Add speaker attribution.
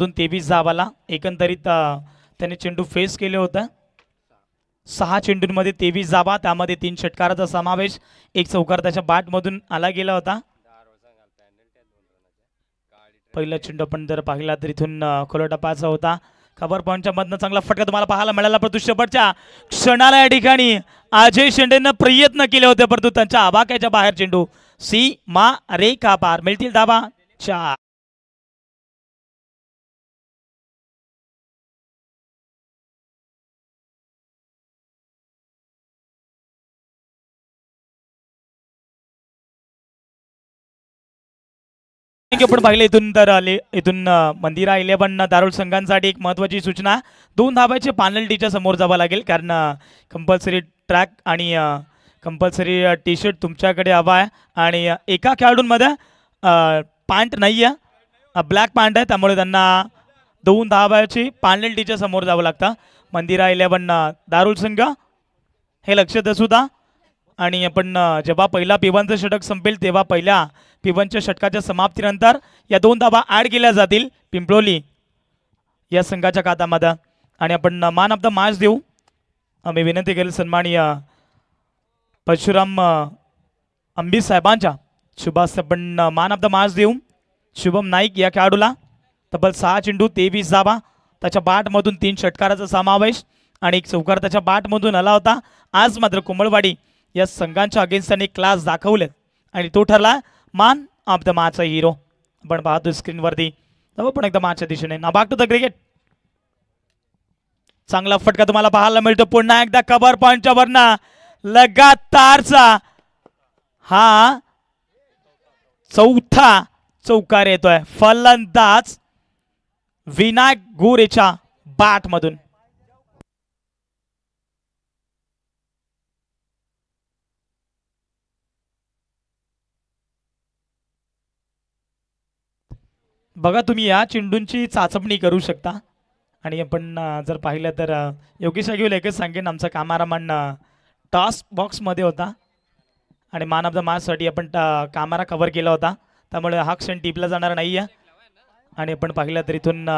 Speaker 1: अजून तेवीस धावाला एकंदरीत त्याने चेंडू फेस केले होतं. सहा चेंडूंमध्ये तेवीस धावा त्यामध्ये तीन षटकाराचा समावेश एक चौकार त्याच्या बॅटमधून आला गेला होता. पहिला चेंडू आपण जर पाहिला तर इथून अ, होता. खबर पॉईंटच्या मधनं चांगला फटका तुम्हाला पाहायला मिळाला परंतु शेवटच्या क्षणाला या ठिकाणी अजय शेंडेनं प्रयत्न केले होते परंतु त्यांच्या आबाक्याच्या बाहेर चेंडू सी मा रे का पार. मिळतील धाबा चार. ठीक आहे, आपण पाहिलं इथून तर आले इथून मंदिरा इलेव्हन दारुल संघांसाठी एक महत्वाची सूचना. दोन धाबाचे पॅनल्टीच्या समोर जावं लागेल कारण कंपल्सरी ट्रॅक आणि कंपल्सरी टी शर्ट तुमच्याकडे हवा आहे. आणि एका खेळाडूंमध्ये पॅन्ट नाही आहे ब्लॅक पॅन्ट आहे. त्यामुळे त्यांना दोन धाबाची पॅनल्टीच्या समोर जावं लागतं. मंदिरा इलेव्हन दारुल संघ हे लक्षात असू द्या. आणि आपण जेव्हा पहिला पिवांचं षटक संपेल तेव्हा पहिल्या पिवनच्या षटकाच्या समाप्तीनंतर या दोन धाबा ॲड केल्या जातील. पिंपळोली या संघाच्या खात्यामध्ये आणि आपण मान ऑफ द मॅच देऊ. आम्ही विनंती केली सन्मानीय परशुराम अंबी साहेबांच्या. शुभास आपण मान ऑफ द मॅच देऊ. शुभम नाईक या खेळाडूला. तब्बल सहा चेंडू तेवीस धाबा त्याच्या बाटमधून तीन षटकाराचा समावेश. आणि एक चौकार त्याच्या बाटमधून आला होता. आज मात्र कुंभळवाडी या संघांच्या अगेन्स्ट त्यांनी क्लास दाखवलेत. आणि तो ठरला मान ऑफ द मॅचचा हिरो आपण पाहतो स्क्रीनवरती जाऊ पण एकदा मॅचच्या दिशेने ना बाग टू द क्रिकेट चांगला फटका तुम्हाला पाहायला मिळतो. पुन्हा एकदा कबर पॉईंटच्या वरना. लगातारचा हा. चौथा चौकार येतोय. फलंदाज विनायक गोरेच्या बॅटमधून बघा तुम्ही या चेंडूंची चाचपणी करू शकता. आणि आपण जर पाहिलं तर योगेश अगिवल एकच सांगेन आमचा कामारामान टॉस बॉक्समध्ये होता. आणि मान ऑफ द मॅचसाठी आपण कामारा कव्हर केला होता. त्यामुळे हा क्षण टिपला जाणार नाही आहे आणि आपण पाहिलं तर इथून